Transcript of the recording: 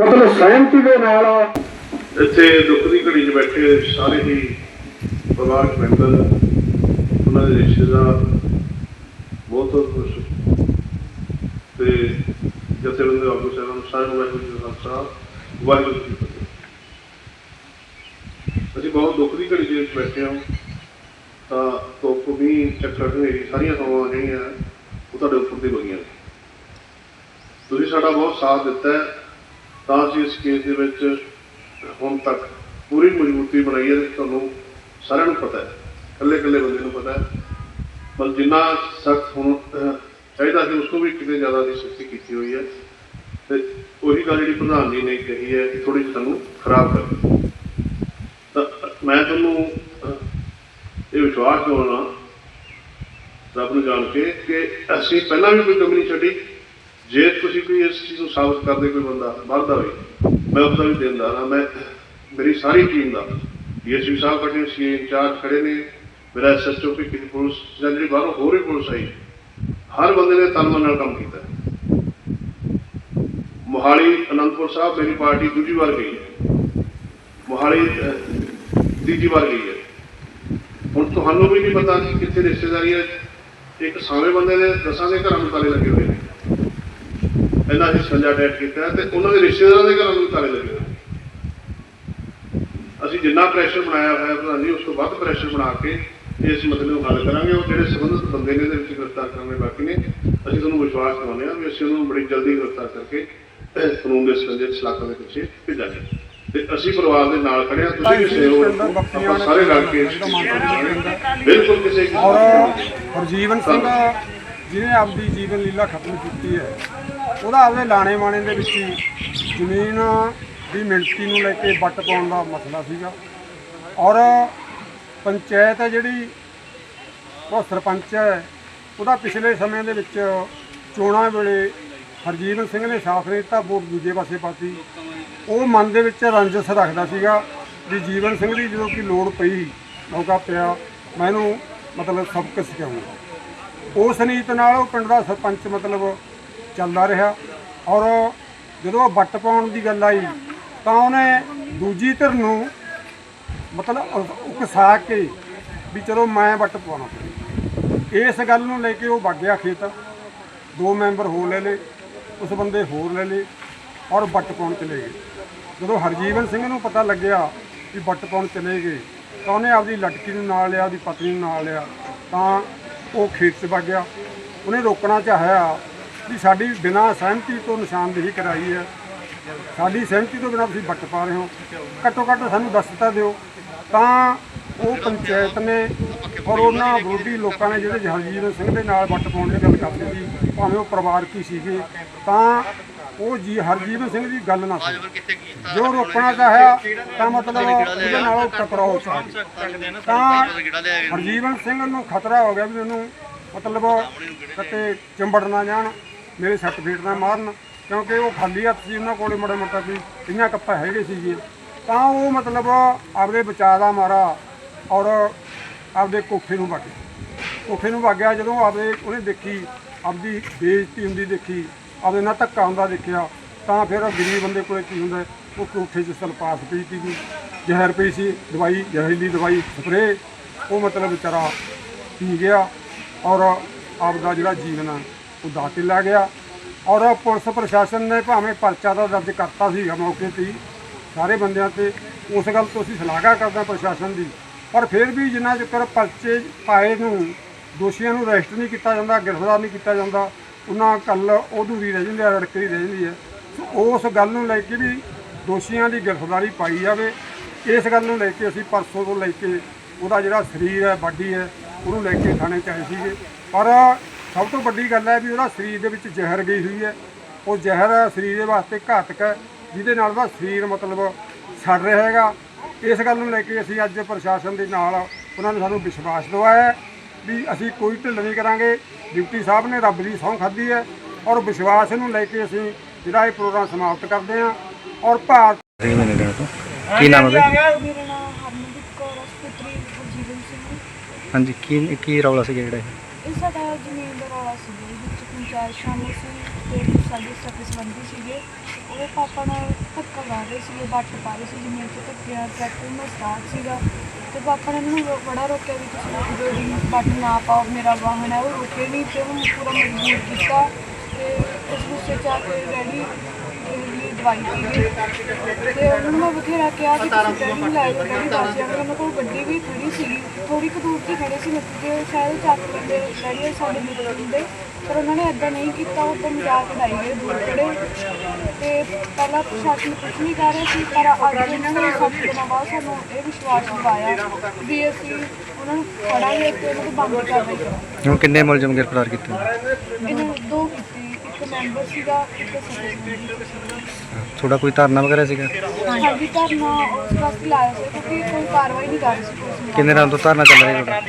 ਮਤਲਬ ਸਹਿਮਤੀ ਦੇ ਨਾਲ ਇੱਥੇ ਦੁੱਖ ਦੀ ਘੜੀ 'ਚ ਬੈਠੇ ਸਾਰੇ ਹੀ ਪਰਿਵਾਰਕ ਮੈਂਬਰ, ਉਹਨਾਂ ਦੇ ਰਿਸ਼ਤੇਦਾਰ, ਬਹੁਤ ਬਹੁਤ ਖੁਸ਼। ਤੇ ਜਥੇਬੰਦੀ ਦੇ ਆਗੂ ਸਾਹਿਬਾਨ ਸਾਰਿਆਂ ਨੂੰ ਵਾਹਿਗੁਰੂ ਜੀ ਦਾ ਖਾਲਸਾ ਵਾਹਿਗੁਰੂ ਜੀ ਫਤਿਹ। ਅਸੀਂ ਬਹੁਤ ਦੁੱਖ ਦੀ ਘੜੀ ਦੇ ਬੈਠੇ ਹਾਂ। ਤਾਂ ਧੁੱਪ ਵੀ ਚੱਕਰ ਹਨੇਰੀ ਸਾਰੀਆਂ ਹਵਾਵਾਂ ਜਿਹੜੀਆਂ, ਉਹ ਤੁਹਾਡੇ ਉੱਪਰ ਦੀ ਵਗੀਆਂ ਨੇ। ਤੁਸੀਂ ਸਾਡਾ ਬਹੁਤ ਸਾਥ ਦਿੱਤਾ ਹੈ। ਤਾਂ ਅਸੀਂ ਇਸ ਕੇਸ ਦੇ ਵਿੱਚ ਹੁਣ ਤੱਕ ਪੂਰੀ ਮਜ਼ਬੂਤੀ ਬਣਾਈ ਹੈ ਤੁਹਾਨੂੰ ਸਾਰਿਆਂ ਨੂੰ ਪਤਾ ਹੈ। ਇਕੱਲੇ ਇਕੱਲੇ ਬੰਦੇ ਨੂੰ ਪਤਾ ਹੈ। ਪਰ ਜਿੰਨਾ ਸਖਤ ਹੁਣ ਚਾਹੀਦਾ ਸੀ, ਉਸ ਤੋਂ ਵੀ ਕਿਤੇ ਜ਼ਿਆਦਾ ਦੀ ਸਖਤੀ ਕੀਤੀ ਹੋਈ ਹੈ। ਤੇ ਉਹੀ ਗੱਲ ਜਿਹੜੀ ਪ੍ਰਧਾਨ ਜੀ ਨੇ ਕਹੀ ਹੈ ਕਿ ਥੋੜੀ ਸਾਨੂੰ ਖਰਾਬ ਕਰ ਤਾਂ ਮੈਂ ਤੁਹਾਨੂੰ ਇਹ ਵਿਸ਼ਵਾਸ ਦਿਵਾਉਣਾ, ਰੱਬ ਨੂੰ ਜਾਣ ਕੇ ਕਿ ਅਸੀਂ ਪਹਿਲਾਂ ਵੀ ਕੋਈ ਕਮੀ ਨਹੀਂ ਛੱਡੀ। ਜੇ ਤੁਸੀਂ ਕੋਈ ਇਸ ਚੀਜ਼ ਨੂੰ ਸਾਬਤ ਕਰਦੇ ਕੋਈ ਬੰਦਾ ਬਾਹਰ ਹੋਵੇ ਮੈਂ ਉਹਦਾ ਵੀ ਦਿੰਦਾ ਹਾਂ, ਮੈਂ ਮੇਰੀ ਸਾਰੀ ਟੀਮ ਦਾ, ਡੀਐਸਪੀ ਸਾਹਿਬ ਖੜੇ ਸੀ ਇੰਚਾਰਜ ਖੜੇ ਨੇ, ਮੇਰਾ ਐਸਐਸਓ ਵੀ ਕਿਤੇ ਪੁਲਿਸ, ਜਾਂ ਜਿਹੜੀ ਬਾਹਰੋਂ ਹੋਰ ਵੀ ਪੁਲਿਸ ਆਈ, ਹਰ ਬੰਦੇ ਨੇ ਤਨ ਨਾਲ ਕੰਮ ਕੀਤਾ। ਮੋਹਾਲੀ ਅਨੰਦਪੁਰ ਸਾਹਿਬ ਮੇਰੀ ਪਾਰਟੀ ਦੂਜੀ ਵਾਰ ਗਈ ਹੈ। ਮੋਹਾਲੀ ਤੀਜੀ ਵਾਰ ਗਈ ਹੈ। ਹੁਣ ਤੁਹਾਨੂੰ ਵੀ ਨਹੀਂ ਪਤਾ ਕਿ ਕਿੱਥੇ ਰਿਸ਼ਤੇਦਾਰੀ ਹੈ। ਇੱਕ ਸਾਵੇਂ ਬੰਦੇ ਦੇ ਦਸਾਂ ਦੇ ਘਰਾਂ ਨੂੰ ਤਾਲੇ ਲੱਗੇ ਹੋਏ ਨੇ। ਇਹਨਾਂ ਅਸੀਂ ਸੰਜਾ ਡੈਟ ਕੀਤਾ ਤੇ ਉਹਨਾਂ ਦੇ ਰਿਸ਼ਤੇਦਾਰਾਂ ਦੇ ਘਰਾਂ ਨੂੰ ਤਾਲੇ ਲੱਗੇ ਅਸੀਂ ਜਿੰਨਾ ਪ੍ਰੈਸ਼ਰ ਬਣਾਇਆ ਹੋਇਆ ਪ੍ਰਧਾਨ ਜੀ ਉਸ ਤੋਂ ਵੱਧ ਪ੍ਰੈਸ਼ਰ ਬਣਾ ਕੇ ਇਸ ਮਸਲੇ ਨੂੰ ਹੱਲ ਕਰਾਂਗੇ ਉਹ ਜਿਹੜੇ ਸੰਬੰਧਿਤ ਬੰਦੇ ਨੇ ਇਹਦੇ ਵਿੱਚ ਗ੍ਰਿਫਤਾਰ ਕਰਨੇ ਬਾਕੀ ਨੇ ਅਸੀਂ ਤੁਹਾਨੂੰ ਵਿਸ਼ਵਾਸ ਦਿਵਾਉਂਦੇ ਹਾਂ ਵੀ ਅਸੀਂ ਉਹਨੂੰ ਬੜੀ ਜਲਦੀ ਗ੍ਰਿਫਤਾਰ ਕਰਕੇ ਕਾਨੂੰਨ ਦੇ ਸੰਜੇ ਸਲਾਖਾਂ ਦੇ ਪਿੱਛੇ ਭੇਜਾਂਗੇ ਤੇ ਅਸੀਂ ਪਰਿਵਾਰ ਦੇ ਨਾਲ ਖੜੇ ਹਾਂ ਤੁਸੀਂ ਵੀ ਸਹਿਯੋਗ। ਆਪਾਂ ਸਾਰੇ ਰਲ ਕੇ। ਬਿਲਕੁਲ ਕਿਸੇ ਔਰ ਹਰਜੀਵਨ ਸਿੰਘ ਜਿਹਨੇ ਆਪਦੀ ਜੀਵਨ ਲੀਲਾ ਖਤਮ ਕੀਤੀ ਹੈ, ਉਹਦਾ ਆਪਦੇ ਲਾਣੇ ਮਾਣੇ ਦੇ ਵਿੱਚ ਹੀ ਜ਼ਮੀਨ ਦੀ ਮਿਲਤੀ ਨੂੰ ਲੈ ਕੇ ਵੱਟ ਪਾਉਣ ਦਾ ਮਸਲਾ ਸੀਗਾ। ਔਰ ਪੰਚਾਇਤ ਹੈ ਜਿਹੜੀ, ਉਹ ਸਰਪੰਚ ਹੈ, ਉਹਦਾ ਪਿਛਲੇ ਸਮੇਂ ਦੇ ਵਿੱਚ ਚੋਣਾਂ ਵੇਲੇ ਹਰਜੀਵਨ ਸਿੰਘ ਨੇ ਸਾਥ ਨਹੀਂ ਦਿੱਤਾ, ਵੋਟ ਦੂਜੇ ਪਾਸੇ ਪਾਤੀ। ਉਹ ਮਨ ਦੇ ਵਿੱਚ ਰੰਜਸ ਰੱਖਦਾ ਸੀਗਾ ਵੀ ਜੀਵਨ ਸਿੰਘ ਦੀ ਜਦੋਂ ਕਿ ਲੋੜ ਪਈ, ਮੌਕਾ ਪਿਆ, ਮੈਂ ਇਹਨੂੰ ਮਤਲਬ ਸਬਕ ਸਿਖਾਉਂਗਾ ਉਸ ਨੀਤ ਨਾਲ ਉਹ ਪਿੰਡ ਦਾ ਸਰਪੰਚ ਮਤਲਬ ਚੱਲਦਾ ਰਿਹਾ ਔਰ ਜਦੋਂ ਉਹ ਵੱਟ ਪਾਉਣ ਦੀ ਗੱਲ ਆਈ ਤਾਂ ਉਹਨੇ ਦੂਜੀ ਧਿਰ ਨੂੰ ਮਤਲਬ ਉਕਸਾ ਕੇ ਵੀ ਚਲੋ ਮੈਂ ਵੱਟ ਪਵਾਉਣਾ ਇਸ ਗੱਲ ਨੂੰ ਲੈ ਕੇ ਉਹ ਵਗ ਗਿਆ ਖੇਤ। ਦੋ ਮੈਂਬਰ ਹੋਰ ਲੈ ਲਏ, ਉਸ ਬੰਦੇ ਹੋਰ ਲੈ ਲਏ ਔਰ ਵੱਟ ਪਾਉਣ ਚਲੇ ਗਏ। ਜਦੋਂ ਹਰਜੀਵਨ ਸਿੰਘ ਨੂੰ ਪਤਾ ਲੱਗਿਆ ਕਿ ਵੱਟ ਪਾਉਣ ਚਲੇ ਗਏ ਤਾਂ ਉਹਨੇ ਆਪਦੀ ਲੜਕੀ ਨੂੰ ਨਾਲ ਲਿਆ, ਆਪਦੀ ਪਤਨੀ ਨੂੰ ਨਾਲ ਲਿਆ ਤਾਂ ਉਹ ਖੇਤ 'ਚ ਵਗ ਗਿਆ। ਉਹਨੇ ਰੋਕਣਾ ਚਾਹਿਆ ਵੀ ਸਾਡੀ ਬਿਨਾਂ ਸਹਿਮਤੀ ਤੋਂ ਨਿਸ਼ਾਨਦੇਹੀ ਕਰਾਈ ਹੈ। ਸਾਡੀ ਸਹਿਮਤੀ ਤੋਂ ਬਿਨਾਂ ਤੁਸੀਂ ਵੱਟ ਪਾ ਰਹੇ ਹੋ। ਘੱਟੋ ਘੱਟ ਸਾਨੂੰ ਦੱਸਤਾ ਦਿਓ। ਤਾਂ ਉਹ ਪੰਚਾਇਤ ਨੇ ਔਰ ਉਹਨਾਂ ਵਿਰੋਧੀ ਲੋਕਾਂ ਨੇ ਜਿਹੜੇ ਜਹਰਜੀਤ ਸਿੰਘ ਦੇ ਨਾਲ ਵੱਟ ਪਾਉਣ ਦੀ ਗੱਲ ਕਰਦੇ ਸੀ ਭਾਵੇਂ ਉਹ ਪਰਿਵਾਰ ਕੀ ਸੀਗੇ, ਤਾਂ ਉਹ ਜੀ ਹਰਜੀਤ ਸਿੰਘ ਦੀ ਗੱਲ ਨਾ ਸੀ ਜੋ ਰੋਕਣਾ ਚਾਹਿਆ ਤਾਂ ਮਤਲਬ ਉਹਦੇ ਨਾਲ ਉਹ ਟਕਰਾਓ। ਤਾਂ ਹਰਜੀਵਨ ਸਿੰਘ ਨੂੰ ਖਤਰਾ ਹੋ ਗਿਆ ਵੀ ਉਹਨੂੰ ਮਤਲਬ ਕਿਤੇ ਚੰਬੜ ਨਾ ਜਾਣ ਮੇਰੇ ਸੱਟ ਫੀਟ ਨਾ ਮਾਰਨ ਕਿਉਂਕਿ ਉਹ ਖਾਲੀ ਹੱਥ ਸੀ ਉਹਨਾਂ ਕੋਲੇ ਮੜੇ ਮੋਟਾ ਵੀ ਕਈਆਂ ਕੱਪਾਂ ਹੈਗੇ ਸੀਗੇ ਤਾਂ ਉਹ ਮਤਲਬ ਆਪਦੇ ਬਚਾਅ ਦਾ ਮਾਰਾ ਔਰ ਆਪਦੇ ਕੋਠੇ ਨੂੰ ਵਗ ਕੋਠੇ ਨੂੰ ਵਗ ਗਿਆ ਜਦੋਂ ਆਪਦੇ ਉਹਨੇ ਦੇਖੀ ਆਪਦੀ ਬੇਇੱਜ਼ਤੀ ਹੁੰਦੀ ਦੇਖੀ ਆਪਦੇ ਨਾਲ ਧੱਕਾ ਹੁੰਦਾ ਦੇਖਿਆ, ਤਾਂ ਫਿਰ ਗਰੀਬ ਬੰਦੇ ਕੋਲੇ ਕੀ ਹੁੰਦਾ, ਉਹ ਕੋਠੇ 'ਚ ਸਲਪਾਸ ਪਈ ਸੀਗੀ। ਜ਼ਹਿਰ ਪਈ ਸੀ, ਦਵਾਈ, ਜ਼ਹਿਰੀਲੀ ਦਵਾਈ ਸਪਰੇ ਉਹ ਮਤਲਬ ਵਿਚਾਰਾ ਪੀ ਗਿਆ ਔਰ ਆਪਦਾ ਜਿਹੜਾ ਜੀਵਨ ਆ, ਉਹ ਦਾਤੇ ਲਾ ਗਿਆ। ਔਰ ਪੁਲਿਸ ਪ੍ਰਸ਼ਾਸਨ ਨੇ ਭਾਵੇਂ ਪਰਚਾ ਤਾਂ ਦਰਜ ਕਰਤਾ ਸੀਗਾ ਮੌਕੇ ਤੇ ਹੀ, ਸਾਰੇ ਬੰਦਿਆਂ ਤੇ, ਉਸ ਗੱਲ ਤੋਂ ਅਸੀਂ ਸ਼ਲਾਘਾ ਕਰਦੇ ਹਾਂ ਪ੍ਰਸ਼ਾਸਨ ਦੀ। ਪਰ ਫਿਰ ਵੀ ਜਿੰਨਾ ਚਿਰ ਪਰਚੇ ਪਾਏ ਨੂੰ, ਦੋਸ਼ੀਆਂ ਨੂੰ ਅਰੈਸਟ ਨਹੀਂ ਕੀਤਾ ਜਾਂਦਾ, ਗ੍ਰਿਫਤਾਰ ਨਹੀਂ ਕੀਤਾ ਜਾਂਦਾ ਉਹਨਾਂ ਕੱਲ ਅਧੂਰੀ ਰਹਿ ਜਾਂਦੀ ਹੈ ਰੜਕਦੀ ਰਹਿ ਜਾਂਦੀ ਹੈ ਸੋ ਉਸ ਗੱਲ ਨੂੰ ਲੈ ਕੇ ਵੀ ਦੋਸ਼ੀਆਂ ਦੀ ਗ੍ਰਿਫਤਾਰੀ ਪਾਈ ਜਾਵੇ। ਇਸ ਗੱਲ ਨੂੰ ਲੈ ਕੇ ਅਸੀਂ ਪਰਸੋਂ ਤੋਂ ਲੈ ਕੇ ਉਹਦਾ ਜਿਹੜਾ ਸਰੀਰ ਹੈ, ਬਾਡੀ ਹੈ, ਉਹਨੂੰ ਲੈ ਕੇ ਥਾਣੇ 'ਚ ਆਏ ਸੀਗੇ। ਪਰ ਸਭ ਤੋਂ ਵੱਡੀ ਗੱਲ ਹੈ ਵੀ ਉਹਦਾ ਸਰੀਰ ਦੇ ਵਿੱਚ ਜ਼ਹਿਰ ਗਈ ਹੋਈ ਹੈ। ਉਹ ਜ਼ਹਿਰ ਸਰੀਰ ਦੇ ਵਾਸਤੇ ਘਾਤਕ ਹੈ, ਜਿਹਦੇ ਨਾਲ ਉਹਦਾ ਸਰੀਰ ਮਤਲਬ ਛੱਡ ਰਿਹਾ ਹੈਗਾ। ਇਸ ਗੱਲ ਨੂੰ ਲੈ ਕੇ ਅਸੀਂ ਅੱਜ ਪ੍ਰਸ਼ਾਸਨ ਦੇ ਨਾਲ ਉਹਨਾਂ ਨੇ ਸਾਨੂੰ ਵਿਸ਼ਵਾਸ ਦਿਵਾਇਆ ਵੀ ਅਸੀਂ ਕੋਈ ਢਿੱਲ ਨਹੀਂ ਕਰਾਂਗੇ। ਡਿਪਟੀ ਸਾਹਿਬ ਨੇ ਰੱਬ ਦੀ ਸਹੁੰ ਖਾਧੀ ਹੈ ਔਰ ਵਿਸ਼ਵਾਸ ਨੂੰ ਲੈ ਕੇ ਅਸੀਂ ਜਿਹੜਾ ਇਹ ਪ੍ਰੋਗਰਾਮ ਸਮਾਪਤ ਕਰਦੇ ਹਾਂ। ਔਰ ਭਾਰਤ ਕੀ ਨਾਮ ਹੈ ਬਈ? ਮੇਰਾ ਨਾਮ ਹਰਮਨਦੀਪ ਕੌਰ ਹੈ ਪੁੱਤਰੀ ਜੀਵਨ ਸਿੰਘ। ਹਾਂਜੀ ਕੀ ਕੀ ਰੌਲਾ ਸੀ ਜਿਹੜਾ ਇਹ? ਇਹ ਸਾਡਾ ਜ਼ਮੀਨ ਦਾ ਰੌਲਾ ਸੀ ਪੰਚਾਇਤ ਸ਼ਾਮਲ ਸੀ, ਤੇ ਸਾਡੇ ਸਕੇ ਸੰਬੰਧੀ ਸੀਗੇ। ਉਹਦੇ ਪਾਪਾ ਨਾਲ ਧੱਕਾ ਕਰ ਰਹੇ ਸੀਗੇ ਬੱਟ ਪਾ ਰਹੇ ਸੀ ਜਿਵੇਂ 'ਚ ਧੱਕਿਆ ਟਰੈਕਟਰ ਨੂੰ ਸਟਾਰਟ ਸੀਗਾ। ਤੇ ਪਾਪਾ ਨੇ ਮੈਨੂੰ ਰੋ- ਬੜਾ ਰੋਕਿਆ ਵੀ ਤੁਸੀਂ ਰੁਕ ਜਾਓ ਜੀ ਬੱਟ ਨਾ ਪਾਓ, ਮੇਰਾ ਵਾਹਨ ਹੈ, ਉਹ ਰੁਕੇ ਨਹੀਂ ਤੇ ਉਹਨੂੰ ਪੂਰਾ ਮਜਬੂਰ ਕੀਤਾ। ਤੇ ਉਸ ਗੁੱਸੇ 'ਚ ਆ ਕੇ ਡੈਡੀ ਲਈ ਦਵਾਈ ਪੀ ਗਏ ਤੇ ਉਹਨਾਂ ਨੂੰ ਮੈਂ ਬਥੇਰਾ ਕਿਹਾ ਕਿ ਤੁਸੀਂ ਨੂੰ ਲੈ ਜਾਓ ਡੈਡੀ ਦੱਸ ਜਾਂਦੇ ਉਹਨਾਂ ਕੋਲ ਗੱਡੀ ਵੀ ਖੜੀ ਸੀਗੀ ਥੋੜੀ ਕੁ ਦੂਰ 'ਤੇ ਖੜੇ ਸੀ ਮਤਲਬ ਕਿ ਸ਼ਾਇਦ ਚੱਕ ਲੈਂਦੇ ਡੈਡੀ ਸਾਡੇ ਮਿੱਤਰ ਹੁੰਦੇ ਪਰ ਉਹਨਾਂ ਨੇ ਇਦਾਂ ਨਹੀਂ ਕੀਤਾ ਉਹ ਤਾਂ ਮਜ਼ਾਕ ਉਡਾਈ ਗਏ ਦੂਰ ਖੜੇ। ਤੇ ਪਹਿਲਾਂ ਪ੍ਰਸ਼ਾਸਨ ਕੁਝ ਨਹੀਂ ਕਰ ਰਿਹਾ ਸੀ ਪਰ ਅੱਜ ਇਹਨਾਂ ਨੇ ਸੱਤ ਦਿਨਾਂ ਬਾਅਦ ਸਾਨੂੰ ਇਹ ਵਿਸ਼ਵਾਸ ਦਿਵਾਇਆ ਵੀ ਅਸੀਂ ਉਹਨਾਂ ਨੂੰ ਫੜਾਂਗੇ ਤੇ ਉਹਨਾਂ ਨੂੰ ਬੰਦ ਕਰਾਂਗੇ ਹੁਣ ਕਿੰਨੇ ਮੁਲਜ਼ਮ ਗ੍ਰਿਫਤਾਰ ਕੀਤੇ? ਇਹਨਾਂ ਨੇ ਦੋ ਇੱਕ ਮੈਂਬਰ ਸੀਗਾ ਇੱਕ ਸੈਕਟਰੀ ਤੁਹਾਡਾ ਕੋਈ ਧਰਨਾ ਵਗੈਰਾ ਸੀਗਾ? ਹਾਂਜੀ ਧਰਨਾ ਉਸ ਵਾਸਤੇ ਲਾਇਆ ਸੀ ਕਿਉਂਕਿ ਕੋਈ ਕਾਰਵਾਈ ਨਹੀਂ ਕਰ ਰਹੀ ਸੀ ਕਿੰਨੇ ਦਿਨ ਤੋਂ ਧਰਨਾ ਚੱਲ ਰਿਹਾ ਤੁਹਾਡਾ?